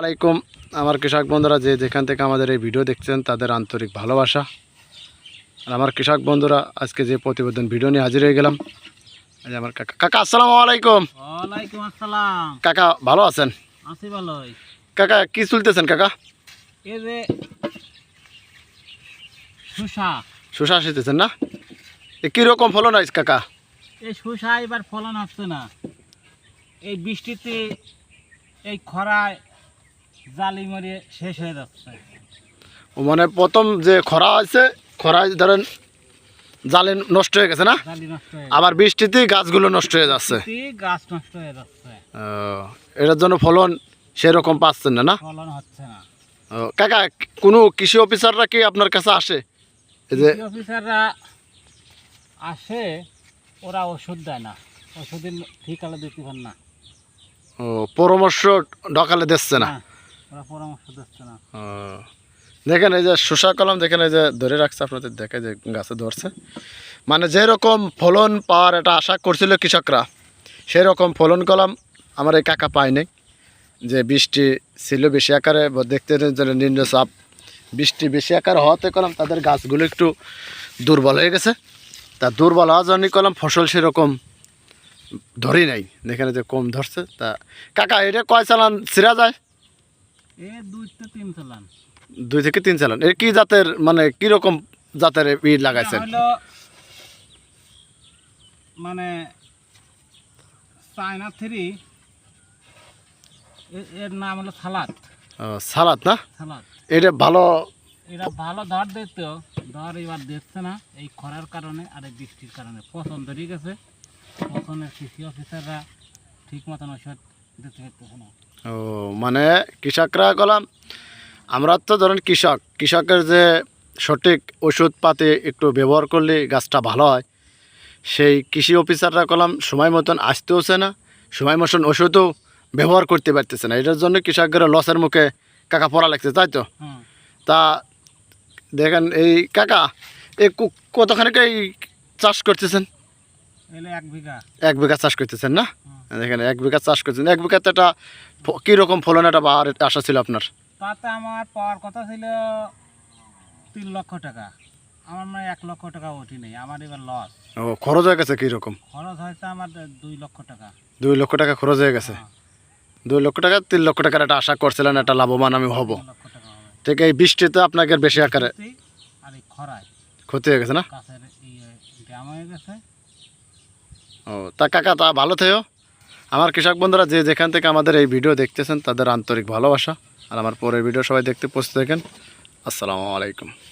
আলাইকুম আমার কৃষক বন্ধুরা যে যেখান থেকে আমাদের এই ভিডিও দেখছেন তাদের আন্তরিক ভালোবাসা। আর আমার কৃষক বন্ধুরা আজকে যে প্রতিবেদন ভিডিও নিয়ে হাজির হয়ে গেলাম আমার কাকা। কাকা আসসালামু আলাইকুম ওয়ালাইকুম আসসালাম। কাকা ভালো আছেন? আছি ভালোই। কাকা কি চলতেছেন কাকা? এই যে শুষা আসিতেছেন না? এ কীরকম ফলন আইস কাকা? এই শুষা এবার ফলন আসছে না। এই বৃষ্টিতে এই খরায় জালি মরে শেষ হয়ে যাচ্ছে। মানে প্রথম যে খরা আছে খরায় ধরেন জালি নষ্ট হয়ে গেছে না? জালি নষ্ট হয়ে আবার বৃষ্টিতে গাছগুলো নষ্ট হয়ে যাচ্ছে। যাচ্ছে গাছ নষ্ট হয়ে যাচ্ছে। ও, এটার জন্য ফলন সেরকম পাচ্ছেন না না? ফলন হচ্ছে না। ও, কাকা কোনো কৃষি অফিসাররা কি আপনার কাছে আসে? এই যে কৃষি অফিসাররা আসে ওরা ওষুধ দেয় না। ওষুধের ঠিকালে দিতে পারে না। ও, পরামর্শ ঢকালে দিচ্ছে না? না, দেখেন এই যে শসা কলম দেখেন এই যে ধরে রাখছে, আপনাদের দেখে যে গাছে ধরছে। মানে যেরকম ফলন পাওয়ার একটা আশা করছিল কৃষকরা, সেরকম ফলন কলম আমার এই কাকা পায়নি যে বৃষ্টি ছিল বেশি আকারে দেখতে নিম্ন চাপ, বৃষ্টি বেশি আকারে হওয়াতে কলম তাদের গাছগুলো একটু দুর্বল হয়ে গেছে। তা দুর্বল হওয়ার জন্যই কলম ফসল সেরকম ধরি নাই। দেখেন যে কম ধরছে। তা কাকা, এটা কয় চালান ছিঁড়া যায়? দুই তো তিন চালান। দুই থেকে তিন চালান। এর কি জাতের মানে কি রকম জাতের ই লাগাইছেন? মানে চায়না থ্রি এর নাম হলো সালাদ। সালাদ না? সালাদ। এটা ভালো এরা ভালো ধর দিত ধর এবার দিচ্ছে না এই খরার কারণে আর এই বৃষ্টির কারণে। পছন্দ ঠিক আছে। পছন্দের কৃষি অফিসাররা ঠিক মতন ওষুধ দিতে পারতেছে না। ও মানে কৃষকরা গলাম আমরা তো ধরেন কৃষক কৃষকের যে সঠিক ওষুধপাতি একটু ব্যবহার করলে গাছটা ভালো হয় সেই কৃষি অফিসাররা কলাম সময় মতন আসতেওছে না সময় মতন ওষুধও ব্যবহার করতে পারতেছে না এটার জন্য কৃষকদের লসের মুখে কাকা পড়া লাগছে তাই তো? তা দেখেন এই কাকা এই কু- কতখানি এই চাষ করতেছেন? এক বিঘা। চাষ করতেছেন না? দেখেন এক বিঘা চাষ করতেছেন এক বিঘাতে একটা কীরকম ফলন একটা বা আশা ছিল আপনার? তাতে আমার পাওয়ার কথা ছিল তিন লক্ষ টাকা। আমার মানে এক লক্ষ টাকা ওঠি নেই। আমার এবার লস ও খরচ হয়ে গেছে কীরকম? খরচ হয়েছে আমার দুই লক্ষ টাকা। দুই লক্ষ টাকা খরচ হয়ে গেছে? হ্যাঁ, দুই লক্ষ টাকা তিন লক্ষ টাকার একটা আশা করছিলেন একটা লাভবান আমি হব। ঠিক এই বৃষ্টিতে আপনাকে বেশি আকারে আর খরায় ক্ষতি হয়ে গেছে না? ইয়ে হয়ে গেছে। ও, তা কাকা, তা ভালো থেও। আমার কৃষক বন্ধুরা, যে যেখান থেকে আমাদের এই ভিডিও দেখতেছেন, তাদের আন্তরিক ভালোবাসা। আর আমার পরের ভিডিও সবাই দেখতে পৌঁছে থাকেন আসসালামু আলাইকুম।